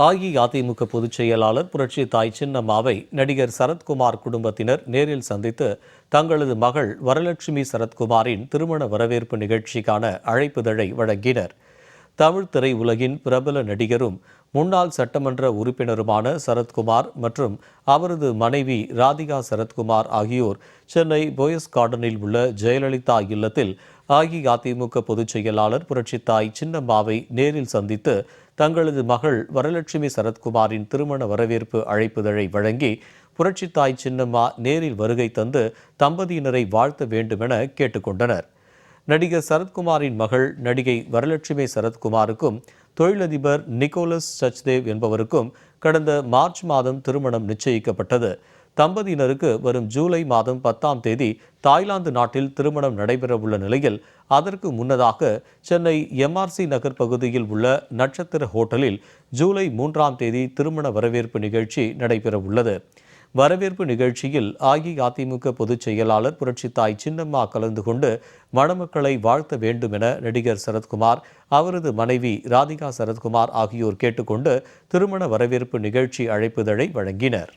அஇஅதிமுக பொதுச் செயலாளர் புரட்சி தாய் சின்னம்மாவை நடிகர் சரத்குமார் குடும்பத்தினர் நேரில் சந்தித்து தங்களது மகள் வரலட்சுமி சரத்குமாரின் திருமண வரவேற்பு நிகழ்ச்சிக்கான அழைப்புதழை வழங்கினர். தமிழ் திரை உலகின் பிரபல நடிகரும் முன்னாள் சட்டமன்ற உறுப்பினருமான சரத்குமார் மற்றும் அவரது மனைவி ராதிகா சரத்குமார் ஆகியோர் சென்னை போயஸ் கார்டனில் உள்ள ஜெயலலிதா இல்லத்தில் அஇஅதிமுக பொதுச் செயலாளர் புரட்சித்தாய் சின்னம்மாவை நேரில் சந்தித்து தங்களது மகள் வரலட்சுமி சரத்குமாரின் திருமண வரவேற்பு அழைப்புதழை வழங்கி புரட்சித்தாய் சின்னம்மா நேரில் வருகை தந்து தம்பதியினரை வாழ்த்த வேண்டுமென கேட்டுக்கொண்டனர். நடிகர் சரத்குமாரின் மகள் நடிகை வரலட்சுமி சரத்குமாருக்கும் தொழிலதிபர் நிக்கோலஸ் சச்தேவ் என்பவருக்கும் கடந்த மார்ச் மாதம் திருமணம் நிச்சயிக்கப்பட்டது. தம்பதியினருக்கு வரும் ஜூலை மாதம் பத்தாம் தேதி தாய்லாந்து நாட்டில் திருமணம் நடைபெறவுள்ள நிலையில் அதற்கு முன்னதாக சென்னை எம்ஆர்சி நகர் பகுதியில் உள்ள நட்சத்திர ஹோட்டலில் ஜூலை மூன்றாம் தேதி திருமண வரவேற்பு நிகழ்ச்சி நடைபெறவுள்ளது. வரவேற்பு நிகழ்ச்சியில் அஇஅதிமுக பொதுச் செயலாளர் புரட்சித்தாய் சின்னம்மா கலந்து கொண்டு மணமக்களை வாழ்த்த வேண்டும் என நடிகர் சரத்குமார் அவரது மனைவி ராதிகா சரத்குமார் ஆகியோர் கேட்டுக்கொண்டு திருமண வரவேற்பு நிகழ்ச்சி அழைப்புதழை வழங்கினர்.